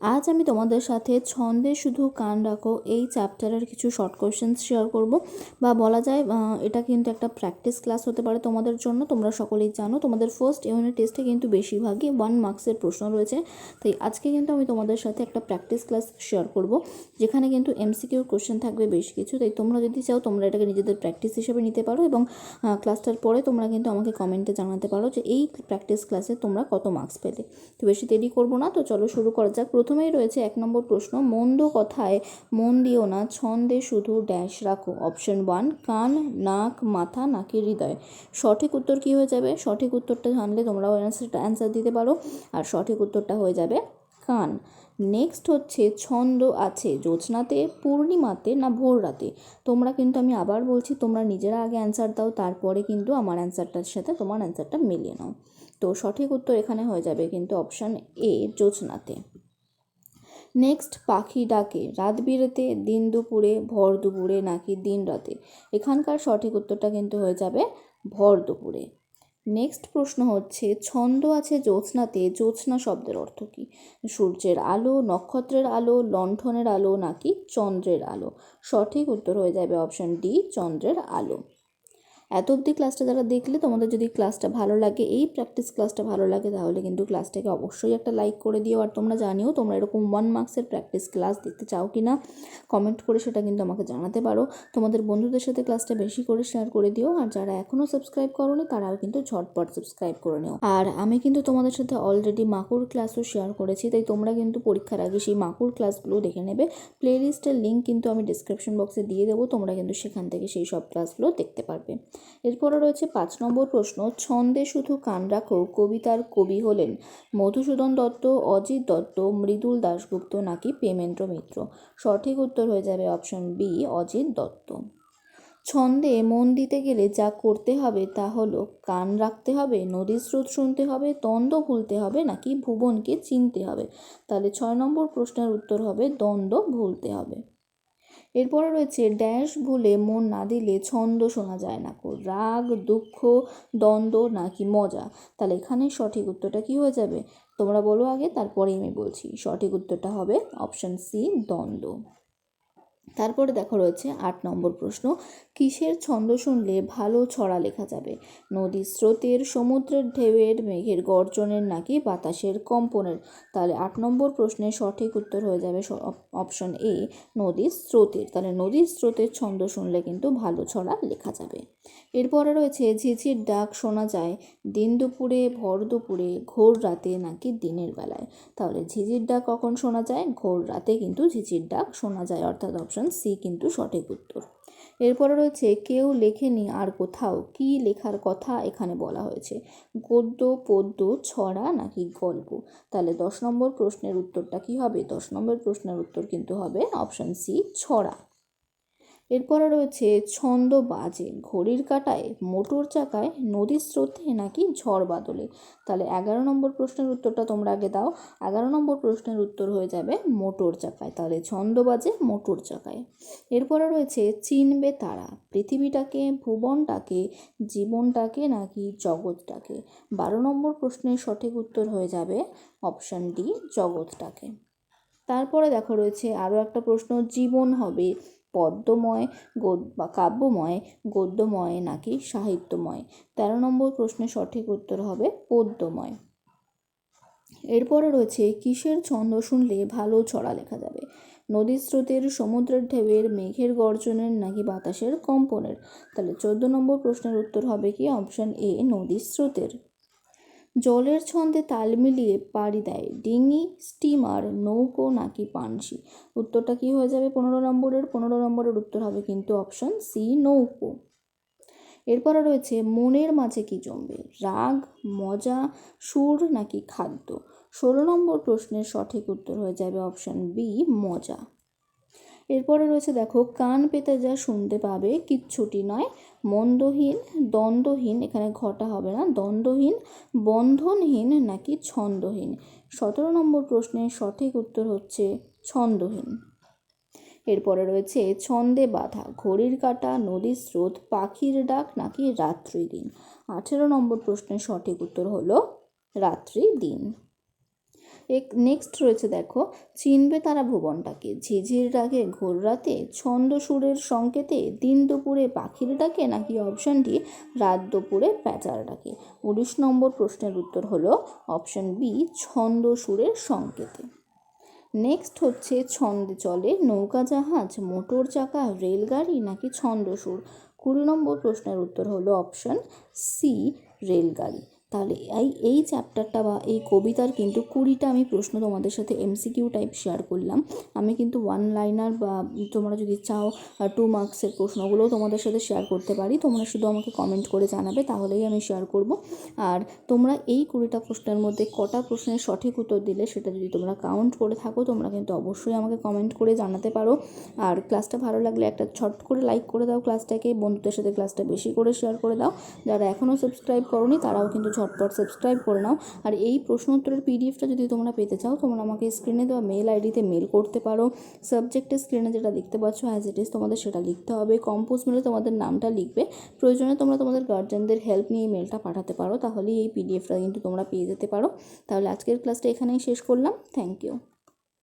আজ আমি তোমাদের সাথে ছন্দে শুধু কান রাখো, এই চ্যাপ্টারের কিছু শর্ট কোয়েশ্চেন্স শেয়ার করব। বা বলা যায় এটা কিন্তু একটা প্র্যাকটিস ক্লাস হতে পারে তোমাদের জন্য। তোমরা সকলেই জানো, তোমাদের ফার্স্ট ইউনিট টেস্টে কিন্তু বেশিরভাগই ওয়ান মার্কসের প্রশ্ন রয়েছে। তাই আজকে কিন্তু আমি তোমাদের সাথে একটা প্র্যাকটিস ক্লাস শেয়ার করব, যেখানে কিন্তু এমসিকিউর কোশ্চেন থাকবে বেশ কিছু। তাই তোমরা যদি চাও, তোমরা এটাকে নিজেদের প্র্যাকটিস হিসেবে নিতে পারো এবং ক্লাসটার পরে তোমরা কিন্তু আমাকে কমেন্টে জানাতে পারো যে এই প্র্যাকটিস ক্লাসে তোমরা কত মার্কস পেলে। তো বেশি দেরি করব না, তো চলো শুরু করা যাক। প্রথমেই রয়েছে এক নম্বর প্রশ্ন, মন্দ কথায় মন দিও না, ছন্দে শুধু ড্যাশ রাখো। অপশন ওয়ান কান, নাক, মাথা নাকি হৃদয়। সঠিক উত্তর কী হয়ে যাবে? সঠিক উত্তরটা জানলে অ্যান্সারটা অ্যান্সার দিতে পারো। আর সঠিক উত্তরটা হয়ে যাবে কান। নেক্সট হচ্ছে ছন্দ আছে, জ্যোৎস্নাতে, পূর্ণিমাতে না ভোর রাতে? তোমরা কিন্তু আমি আবার বলছি, তোমরা নিজেরা আগে অ্যান্সার দাও, তারপরে কিন্তু আমার অ্যান্সারটার সাথে তোমার অ্যান্সারটা মিলিয়ে নাও। তো সঠিক উত্তর এখানে হয়ে যাবে কিন্তু অপশান এ জ্যোৎস্নাতে। নেক্সট পাখি ডাকে, রাত বিরেতে, দিন দুপুরে, ভর দুপুরে নাকি দিন রাতে? এখানকার সঠিক উত্তরটা কিন্তু হয়ে যাবে ভর দুপুরে। নেক্সট প্রশ্ন হচ্ছে, ছন্দ আছে জ্যোৎস্নাতে, জ্যোৎস্না শব্দের অর্থ কী? সূর্যের আলো, নক্ষত্রের আলো, লণ্ঠনের আলো নাকি চন্দ্রের আলো? সঠিক উত্তর হয়ে যাবে অপশন ডি, চন্দ্রের আলো। এত অবধি ক্লাসটা যারা দেখলে তোমাদের যদি ক্লাসটা ভালো লাগে, এই প্র্যাকটিস ক্লাসটা ভালো লাগে, তাহলে কিন্তু ক্লাসটাকে অবশ্যই একটা লাইক করে দিও। আর তোমরা জানিও তোমরা এরকম ওয়ান মার্কসের প্র্যাকটিস ক্লাস দেখতে চাও কি না কমেন্ট করে সেটা কিন্তু আমাকে জানাতে পারো। তোমাদের বন্ধুদের সাথে ক্লাসটা বেশি করে শেয়ার করে দিও। আর যারা এখনও সাবস্ক্রাইব করোনি, তারাও কিন্তু ঝটপট সাবস্ক্রাইব করে নিও। আর আমি কিন্তু তোমাদের সাথে অলরেডি মাকুর ক্লাসও শেয়ার করেছি, তাই তোমরা কিন্তু পরীক্ষার আগে সেই মাকুর ক্লাসগুলো দেখে নেবে। প্লে লিস্টের লিঙ্ক কিন্তু আমি ডিসক্রিপশন বক্সে দিয়ে দেবো, তোমরা কিন্তু সেখান থেকে সেই সব ক্লাসগুলো দেখতে পারবে। এরপরে রয়েছে পাঁচ নম্বর প্রশ্ন, ছন্দে শুধু কান রাখো, কবিতার কবি হলেন মধুসূদন দত্ত, অজিত দত্ত, মৃদুল দাশগুপ্ত নাকি প্রেমেন্দ্র মিত্র? সঠিক উত্তর হয়ে যাবে অপশন বি, অজিত দত্ত। ছন্দে মন দিতে গেলে যা করতে হবে তা হলো কান রাখতে হবে, নদীর স্রোত শুনতে হবে, দ্বন্দ্ব ভুলতে হবে নাকি ভুবনকে চিনতে হবে? তাহলে ছয় নম্বর প্রশ্নের উত্তর হবে, দ্বন্দ্ব ভুলতে হবে। এরপরে রয়েছে ড্যাশ ভুলে মন না দিলে ছন্দ শোনা যায় না। রাগ, দুঃখ, দ্বন্দ্ব নাকি মজা? তাহলে এখানে সঠিক উত্তরটা কি হয়ে যাবে? তোমরা বলো আগে, তারপরেই আমি বলছি। সঠিক উত্তরটা হবে অপশান সি, দ্বন্দ্ব। তারপরে দেখো রয়েছে আট নম্বর প্রশ্ন, কিসের ছন্দ শুনলে ভালো ছড়া লেখা যাবে? নদীর স্রোতের, সমুদ্রের ঢেউয়ের, মেঘের গর্জনের নাকি বাতাসের কম্পনের? তাহলে আট নম্বর প্রশ্নের সঠিক উত্তর হয়ে যাবে অপশন এ নদীর স্রোতের। তাহলে নদীর স্রোতের ছন্দ শুনলে কিন্তু ভালো ছড়া লেখা যাবে। এরপরে রয়েছে ঝিঝির ডাক শোনা যায়, দিন দুপুরে, ভর দুপুরে, ঘোর রাতে নাকি দিনের বেলায়। তাহলে ঝিঝির ডাক কখন শোনা যায়? ঘোর রাতে কিন্তু ঝিঝির ডাক শোনা যায়, অর্থাৎ অপশন সি কিন্তু সঠিক উত্তর। এরপরে রয়েছে, কেউ লেখেনি আর কোথাও, কি লেখার কথা এখানে বলা হয়েছে? গদ্য, পদ্য, ছড়া নাকি গল্প? তাহলে দশ নম্বর প্রশ্নের উত্তরটা কি হবে? দশ নম্বর প্রশ্নের উত্তর কিন্তু হবে অপশন সি ছড়া। এরপরে রয়েছে ছন্দ বাজে, ঘড়ির কাটায় মোটর চাকায় নদীর স্রোতে নাকি ঝড় বাদলে? তাহলে এগারো নম্বর প্রশ্নের উত্তরটা তোমরা আগে দাও। এগারো নম্বর প্রশ্নের উত্তর হয়ে যাবে মোটর চাকায়, তাহলে ছন্দ বাজে, মোটর চাকায়। এরপরে রয়েছে চিনবে তারা, পৃথিবীটাকে, ভুবনটাকে, জীবনটাকে নাকি জগৎটাকে? বারো নম্বর প্রশ্নের সঠিক উত্তর হয়ে যাবে অপশান ডি, জগৎটাকে। তারপরে দেখো রয়েছে আরও একটা প্রশ্ন, জীবন হবে। পদ্যময় বা কাব্যময়, গদ্যময় নাকি সাহিত্যময়? তেরো নম্বর প্রশ্নের সঠিক উত্তর হবে পদ্যময় এরপরে রয়েছে, কিসের ছন্দ শুনলে ভালো ছড়া লেখা যাবে? নদীর স্রোতের, সমুদ্রের ঢেউয়ের, মেঘের গর্জনের নাকি বাতাসের কম্পনের? তাহলে চোদ্দ নম্বর প্রশ্নের উত্তর হবে কি? অপশন এ নদীর স্রোতের। জলের ছন্দে তাল মিলিয়ে পাড়ি দেয়। ডিঙি, স্টিমার, নৌকো নাকি পানসি? উত্তরটা কি হয়ে যাবে? পনেরো নম্বরের পনেরো নম্বরের উত্তর হবে কিন্তু অপশন সি নৌকো। এরপরে রয়েছে, মনের মাঝে কি জমবে? রাগ, মজা, সুর নাকি খাদ্য? ষোলো নম্বর প্রশ্নের সঠিক উত্তর হয়ে যাবে অপশন বি মজা। এরপরে রয়েছে দেখো, কান পেতে যা শুনতে পাবে, কিচ্ছুটি নয়, মন্দহীন, দ্বন্দ্বহীন, এখানে ঘটা হবে না, দ্বন্দ্বহীন, বন্ধনহীন নাকি ছন্দহীন? সতেরো নম্বর প্রশ্নের সঠিক উত্তর হচ্ছে ছন্দহীন। এরপরে রয়েছে, ছন্দে বাধা, ঘড়ির কাটা, নদীর স্রোত, পাখির ডাক নাকি রাত্রি দিন? আঠেরো নম্বর প্রশ্নের সঠিক উত্তর হলো রাত্রি দিন। নেক্সট রয়েছে দেখো, চিনবে তারা ভুবনটাকে। ঝিঝির ডাকে ঘোর রাতে, ছন্দ সুরের সংকেতে, দিন দুপুরে পাখির ডাকে নাকি অপশানটি রাত দুপুরে প্যাঁচার ডাকে? উনিশ নম্বর প্রশ্নের উত্তর হলো অপশান বি ছন্দ সুরের সংকেতে। নেক্সট হচ্ছে ছন্দে চলে নৌকা জাহাজ, মোটর চাকা, রেলগাড়ি নাকি ছন্দসুর কুড়ি নম্বর প্রশ্নের উত্তর হলো অপশান সি রেলগাড়ি। তাহলে এই এই চ্যাপ্টারটা বা এই কবিতার কিন্তু কুড়িটা আমি প্রশ্ন তোমাদের সাথে এমসিকিউ টাইপ শেয়ার করলাম। আমি কিন্তু ওয়ান লাইনার বা তোমরা যদি চাও টু মার্কসের প্রশ্নগুলোও তোমাদের সাথে শেয়ার করতে পারি। তোমরা শুধু আমাকে কমেন্ট করে জানাবে, তাহলেই আমি শেয়ার করব। আর তোমরা এই কুড়িটা প্রশ্নের মধ্যে কটা প্রশ্নের সঠিক উত্তর দিলে সেটা যদি তোমরা কাউন্ট করে থাকো, তোমরা কিন্তু অবশ্যই আমাকে কমেন্ট করে জানাতে পারো। আর ক্লাসটা ভালো লাগলে একটা ছট করে লাইক করে দাও ক্লাসটাকে বন্ধুদের সাথে ক্লাসটা বেশি করে শেয়ার করে দাও। যারা এখনও সাবস্ক্রাইব করনি, তারাও কিন্তু ঝটপট সাবস্ক্রাইব করে নাও। আর এই প্রশ্ন উত্তরের পিডিএফটা যদি তোমরা পেতে চাও, তোমরা আমাকে স্ক্রিনে দেওয়া মেল আইডিতে মেল করতে পারো। সাবজেক্টের স্ক্রিনে যেটা দেখতে পাচ্ছ অ্যাজ ইট ইজ তোমাদের সেটা লিখতে হবে। কম্পোজ মেলে তোমাদের নামটা লিখবে। প্রয়োজনে তোমরা তোমাদের গার্জেনদের হেল্প নিয়ে মেলটা পাঠাতে পারো। তাহলেই এই পিডিএফটা কিন্তু তোমরা পেয়ে যেতে পারো। তাহলে আজকের ক্লাসটা এখানেই শেষ করলাম। Thank you